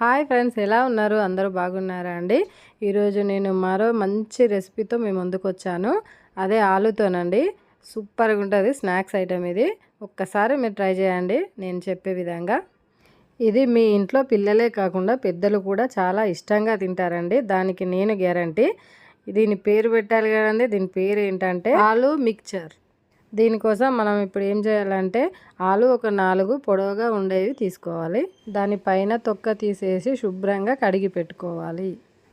Hi friends ఎలా ఉన్నారు? అందరూ బాగున్నారా అండి? ఈరోజు నేను మరో మంచి రెసిపీతో మీ ముందుకు వచ్చాను అదే ఆలుతోనండి. సూపర్గా ఉంటుంది స్నాక్స్ ఐటెం ఇది. ఒక్కసారి మీరు ట్రై చేయండి నేను చెప్పే విధంగా. ఇది మీ ఇంట్లో పిల్లలే కాకుండా పెద్దలు కూడా చాలా ఇష్టంగా తింటారండి. దానికి నేను గ్యారంటీ. దీని పేరు పెట్టాలి కదండి దీని పేరు ఏంటంటే ఆలు మిక్చర్. దీనికోసం మనం ఇప్పుడు ఏం చేయాలంటే ఆలు ఒక నాలుగు పొడవుగా ఉండేవి తీసుకోవాలి. దానిపైన తొక్క తీసేసి శుభ్రంగా కడిగి పెట్టుకోవాలి.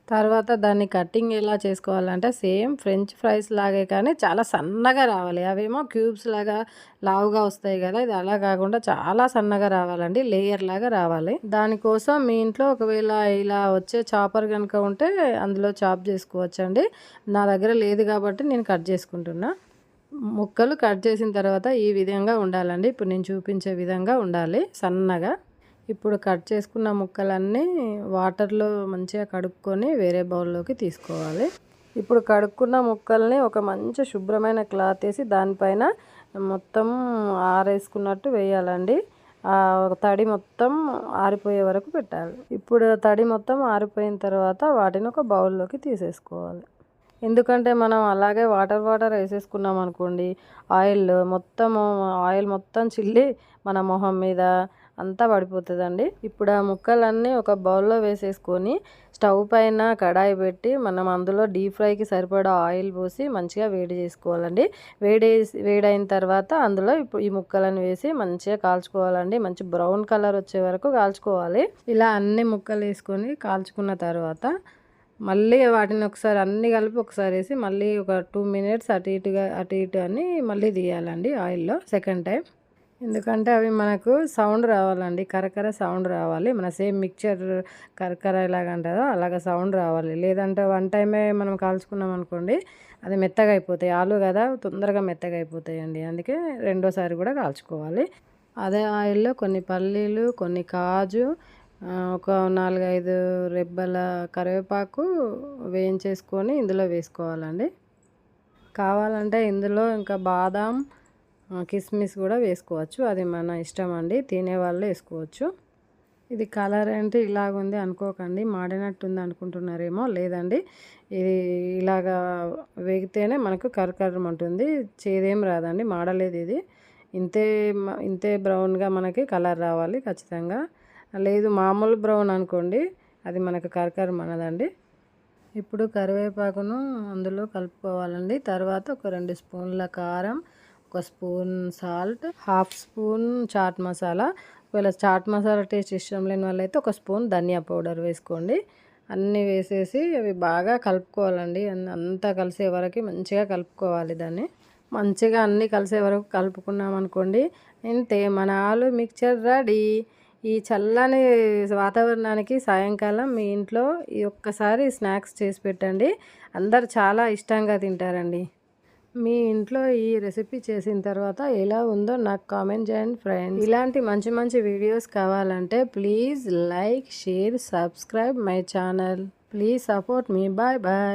తర్వాత దాన్ని కటింగ్ ఎలా చేసుకోవాలంటే సేమ్ ఫ్రెంచ్ ఫ్రైస్ లాగే కానీ చాలా సన్నగా రావాలి. అవేమో క్యూబ్స్ లాగా లావుగా వస్తాయి కదా ఇది అలా కాకుండా చాలా సన్నగా రావాలండి లేయర్ లాగా రావాలి. దానికోసం మీ ఇంట్లో ఒకవేళ ఇలా వచ్చే చాపర్ కనుక ఉంటే అందులో చాప్ చేసుకోవచ్చండి. నా దగ్గర లేదు కాబట్టి నేను కట్ చేసుకుంటున్నా. ముక్కలు కట్ చేసిన తర్వాత ఈ విధంగా ఉండాలండి. ఇప్పుడు నేను చూపించే విధంగా ఉండాలి సన్నగా. ఇప్పుడు కట్ చేసుకున్న ముక్కలన్నీ వాటర్లో మంచిగా కడుక్కొని వేరే బౌల్లోకి తీసుకోవాలి. ఇప్పుడు కడుక్కున్న ముక్కల్ని ఒక మంచి శుభ్రమైన క్లాత్ వేసి దానిపైన మొత్తం ఆరేసుకున్నట్టు వేయాలండి. తడి మొత్తం ఆరిపోయే వరకు పెట్టాలి. ఇప్పుడు తడి మొత్తం ఆరిపోయిన తర్వాత వాటిని ఒక బౌల్లోకి తీసేసుకోవాలి. ఎందుకంటే మనం అలాగే వాటర్ వాటర్ వేసేసుకున్నాం అనుకోండి ఆయిల్ మొత్తం ఆయిల్ మొత్తం చిల్లి మన మొహం మీద అంతా పడిపోతుందండి. ఇప్పుడు ఆ ముక్కలన్నీ ఒక బౌల్లో వేసేసుకొని స్టవ్ పైన కడాయి పెట్టి మనం అందులో డీప్ ఫ్రైకి సరిపడా ఆయిల్ పోసి మంచిగా వేడి చేసుకోవాలండి. వేడి వేడైన తర్వాత అందులో ఇప్పుడు ఈ ముక్కలను వేసి మంచిగా కాల్చుకోవాలండి. మంచి బ్రౌన్ కలర్ వచ్చే వరకు కాల్చుకోవాలి. ఇలా అన్ని ముక్కలు వేసుకొని కాల్చుకున్న తర్వాత మళ్ళీ వాటిని ఒకసారి అన్నీ కలిపి ఒకసారి వేసి మళ్ళీ ఒక టూ మినిట్స్ అటు ఇటుగా అటు ఇటు అని మళ్ళీ తీయాలండి ఆయిల్లో సెకండ్ టైం ఎందుకంటే అవి మనకు సౌండ్ రావాలండి కరకర సౌండ్ రావాలి. మన సేమ్ మిక్చర్ కరకర ఎలాగంటారో అలాగ సౌండ్ రావాలి. లేదంటే వన్ టైమే మనం కాల్చుకున్నాం అనుకోండి అది మెత్తగా అయిపోతాయి. ఆలు కదా తొందరగా మెత్తగా అయిపోతాయండి. అందుకే రెండోసారి కూడా కాల్చుకోవాలి. అదే ఆయిల్లో కొన్ని పల్లీలు కొన్ని కాజు ఒక నాలుగైదు రెబ్బల కరివేపాకు వేయించేసుకొని ఇందులో వేసుకోవాలండి. కావాలంటే ఇందులో ఇంకా బాదాం కిస్మిస్ కూడా వేసుకోవచ్చు. అది మన ఇష్టం అండి తినేవాళ్ళు వేసుకోవచ్చు. ఇది కలర్ అంటే ఇలాగుంది అనుకోకండి మాడినట్టుంది అనుకుంటున్నారేమో లేదండి. ఇది ఇలాగా వేగితేనే మనకు కరకరం ఉంటుంది చేదేం రాదండి మాడలేదు ఇది. ఇంతే ఇంతే బ్రౌన్గా మనకి కలర్ రావాలి ఖచ్చితంగా. లేదు మామూలు బ్రౌన్ అనుకోండి. అది మనకు కరకరం అనదండి ఇప్పుడు కరివేపాకును అందులో కలుపుకోవాలండి. తర్వాత ఒక రెండు స్పూన్ల కారం ఒక spoon salt half spoon chaat masala. ఒకవేళ చాట్ మసాలా టేస్ట్ ఇష్టం లేని వాళ్ళైతే ఒక స్పూన్ ధనియా పౌడర్ వేసుకోండి. అన్నీ వేసేసి అవి బాగా కలుపుకోవాలండి. అంతా కలిసే వరకు మంచిగా కలుపుకోవాలి దాన్ని. మంచిగా అన్నీ కలిసే వరకు కలుపుకున్నాం అనుకోండి ఇంతే మన ఆలు మిక్చర్ రెడీ. ఈ చల్లని వాతావరణానికి సాయంకాలం మీ ఇంట్లో ఈ ఒక్కసారి స్నాక్స్ చేసి పెట్టండి. అందరు చాలా ఇష్టంగా తింటారండి. మీ ఇంట్లో ఈ రెసిపీ చేసిన తర్వాత ఎలా ఉందో నాకు కామెంట్ చేయండి ఫ్రెండ్స్. ఇలాంటి మంచి మంచి వీడియోస్ కావాలంటే please like share subscribe my channel. Please support me. Bye bye.